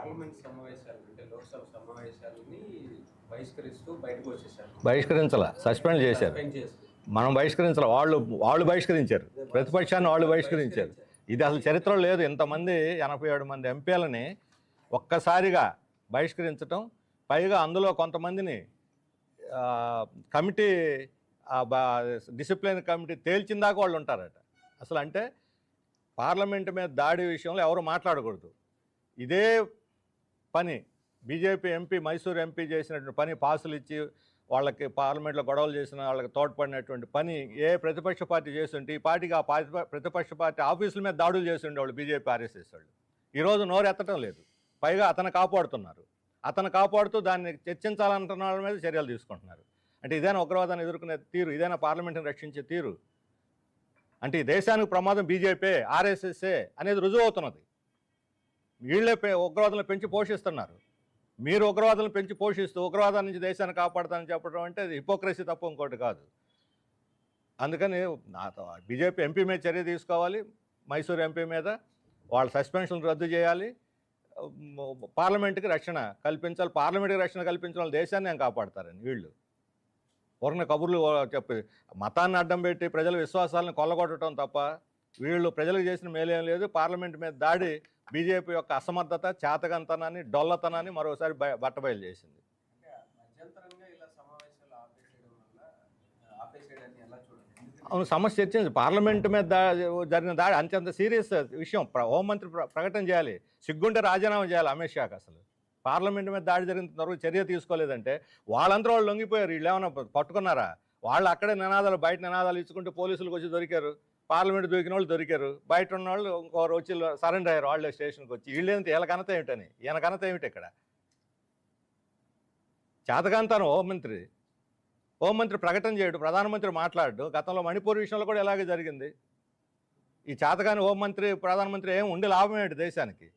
Parliament సమావేశాలు అంటే లోక్సభ సమావేశాలని బహిష్కరిస్తూ బయటకు వచ్చేసారు. బహిష్కరించాల సస్పెండ్ చేశారు. మనం బహిష్కరించాలి వాళ్ళు వాళ్ళు బహిష్కరించారు. ప్రతిపక్షాన్ని వాళ్ళు బహిష్కరించారు. ఇది అసలు చరిత్రలో లేదు. ఇంతమంది ఎనభై ఏడు మంది ఎంపీలని ఒక్కసారిగా బహిష్కరించటం పైగా అందులో కొంతమందిని కమిటీ డిసిప్లిన్ కమిటీ తేల్చిందాక వాళ్ళు ఉంటారట. అసలు అంటే పార్లమెంట్ మీద దాడి విషయంలో ఎవరు మాట్లాడకూడదు. ఇదే పని. బీజేపీ ఎంపీ మైసూర్ ఎంపీ చేసినటువంటి పని పాసులు ఇచ్చి వాళ్ళకి పార్లమెంట్లో గొడవలు చేసిన వాళ్ళకి తోడ్పడినటువంటి పని ఏ ప్రతిపక్ష పార్టీ చేస్తుంటే ఈ పార్టీకి ఆ ప్రతిపక్ష పార్టీ ఆఫీసుల మీద దాడులు చేస్తుండేవాళ్ళు బీజేపీ ఆర్ఎస్ఎస్ వాళ్ళు. ఈరోజు నోరు ఎత్తడం లేదు. పైగా అతను కాపాడుతున్నారు. అతను కాపాడుతూ దాన్ని చర్చించాలంటున్న వాళ్ళ మీద చర్యలు తీసుకుంటున్నారు. అంటే ఇదైనా ఉగ్రవాదాన్ని ఎదుర్కొనే తీరు? ఇదేనా పార్లమెంట్ని రక్షించే తీరు? అంటే ఈ దేశానికి ప్రమాదం బీజేపీ ఆర్ఎస్ఎస్ఏ అనేది రుజువు అవుతున్నది. వీళ్ళే ఉగ్రవాదులను పెంచి పోషిస్తున్నారు. మీరు ఉగ్రవాదులను పెంచి పోషిస్తూ ఉగ్రవాదం నుంచి దేశాన్ని కాపాడుతానని చెప్పడం అంటే అది హిపోక్రసీ తప్ప ఇంకోటి కాదు. అందుకని బీజేపీ ఎంపీ మీద చర్య తీసుకోవాలి మైసూర్ ఎంపీ మీద వాళ్ళ సస్పెన్షన్ రద్దు చేయాలి. పార్లమెంట్కి రక్షణ కల్పించాలి పార్లమెంట్కి రక్షణ కల్పించిన వాళ్ళు దేశాన్ని ఏం కాపాడతారని వీళ్ళు. ఊరిన కబుర్లు చెప్పి మతాన్ని అడ్డం పెట్టి ప్రజల విశ్వాసాలను కొల్లగొట్టడం తప్ప వీళ్ళు ప్రజలకు చేసిన మేలేం లేదు. పార్లమెంట్ మీద దాడి బీజేపీ యొక్క అసమర్థత చేతగంతనాన్ని డొల్లతనాన్ని మరోసారి బయ బట్టబయలు చేసింది. అవును సమస్య వచ్చింది పార్లమెంట్ మీద జరిగిన దాడి అంత్యంత సీరియస్ విషయం. ప్ర- హోంమంత్రి ప్ర- ప్రకటన చేయాలి. సిగ్గుంటే రాజీనామా చేయాలి అమిత్ షాకి అసలు. పార్లమెంట్ మీద దాడి జరిగిన తర్వాత చర్య తీసుకోలేదంటే వాళ్ళంతా వాళ్ళు లొంగిపోయారు. వీళ్ళు ఏమైనా పట్టుకున్నారా? వాళ్ళు అక్కడే నినాదాలు బయట నినాదాలు ఇచ్చుకుంటూ పోలీసులకు వచ్చి దొరికారు. పార్లమెంట్ దొరికిన వాళ్ళు దొరికారు. బయట ఉన్న వాళ్ళు ఇంకో వచ్చి సరెండర్ అయ్యారు. వాళ్ళే స్టేషన్కి వచ్చి. వీళ్ళేంటి వీళ్ళ ఘనత ఏమిటని? ఈయనకనత ఏమిటి ఇక్కడ? చేతకాంతాను హోంమంత్రి హోంమంత్రి ప్రకటన చేయడు ప్రధానమంత్రి మాట్లాడు గతంలో మణిపూర్ విషయంలో కూడా ఇలాగే జరిగింది. ఈ చేతకాని హోంమంత్రి ప్రధానమంత్రి ఏం ఉండి లాభం ఏంటి దేశానికి?